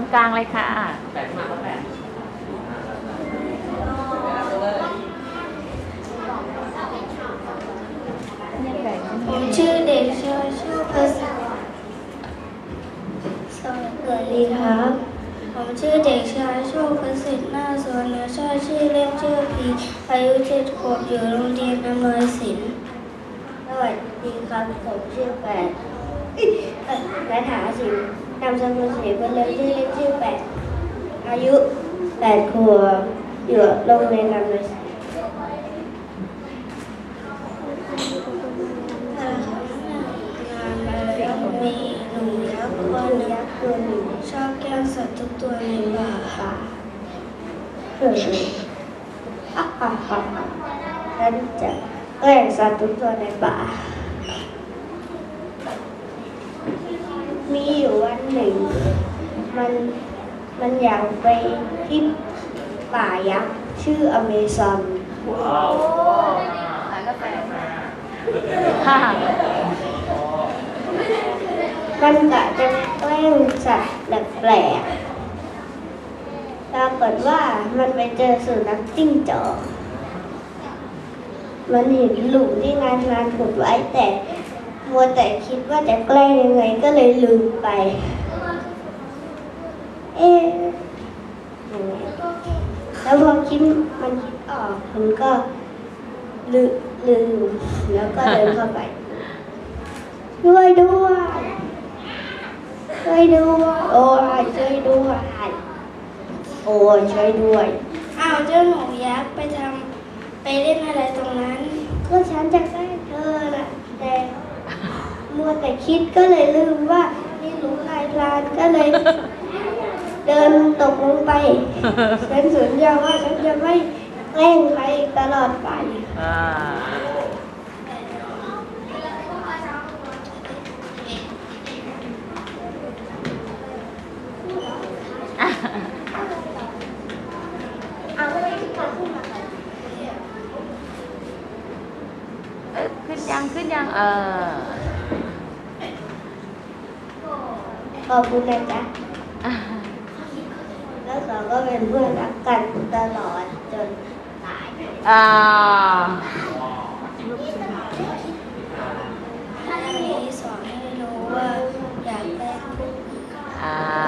รงกลางเลยค่ะแปดมาแปดผมชื่อเด็กชายชื่อภาษาสวัสดีครับ ผมชื่อเด็กชายโชคประสิทธิ์หน้าสวนเนื้อชาชื่อเล่นชื่อพีอายุเจ็ดขวบอยู่โรงเรียนอำนวยศิลป์สวัสดีครับผมชื่อแปดนัฐาสิงห์ นามสกุลศรีบุญเรืองชื่อเล่นชื่อแปดอายุแปดขวบอยู่โรงเรียนอำนวยศิลป์งานมาแล้วมีหนูยักษ์ตัวหนึงตัวหนึ่งชอบแกล้งสัตว์ทุกตัวในป่าค่ะเออฮ่าฮ่าฮ่าฮ่าฉันจะแกล้งสัตว์ทุกตัวในป่า มีอยู่วัน หนึ่ง มันมันอยากไปที่ป่ายักษ์ชื่ออเมซอนค่ะมันกะจะแกล้งสัตว์แปลกๆปรากฏว่ามันไปเจอสุนัขจิ้งจอกมันเห็นหลุมที่งานงานขุดไว้แต่มัวแต่คิดว่าจะแกล้งยังไงก็เลยลืมไป เอ๊ะยังไง แล้วพอคิดมันคิดออกมันก็ลืมลืมแล้วก็เดินเข้าไปช่วยด้วยช่วยด้วยโอ้ยช่วยด้วยโอ้ยช่วยด้วยอ้าวเจ้าหนูยักษ์ไปทำไปเล่นอะไรตรงนั้น ก็ฉันจะแกล้เธอน่ะแต่มัวแต่คิดก็เลยลืมว่านี่หลุมลายพรานก็เลย เดินตกลงไปฉันสัญญาว่าฉันจะไม่แกล้งใครอีกตลอดไป อ่าเอาไม่ได้ขึ้นมาขึ้นมาเอ้ยขึ้นยังขึ้นยังเออขอบคุณนะจ๊ะ อ่าแล้ว เราก็เป็นเพื่อนรักกันตลอดจนตายอ่าอันนี้สอนให้รู้ว่าอยากเป็นผู้อ่าอ่า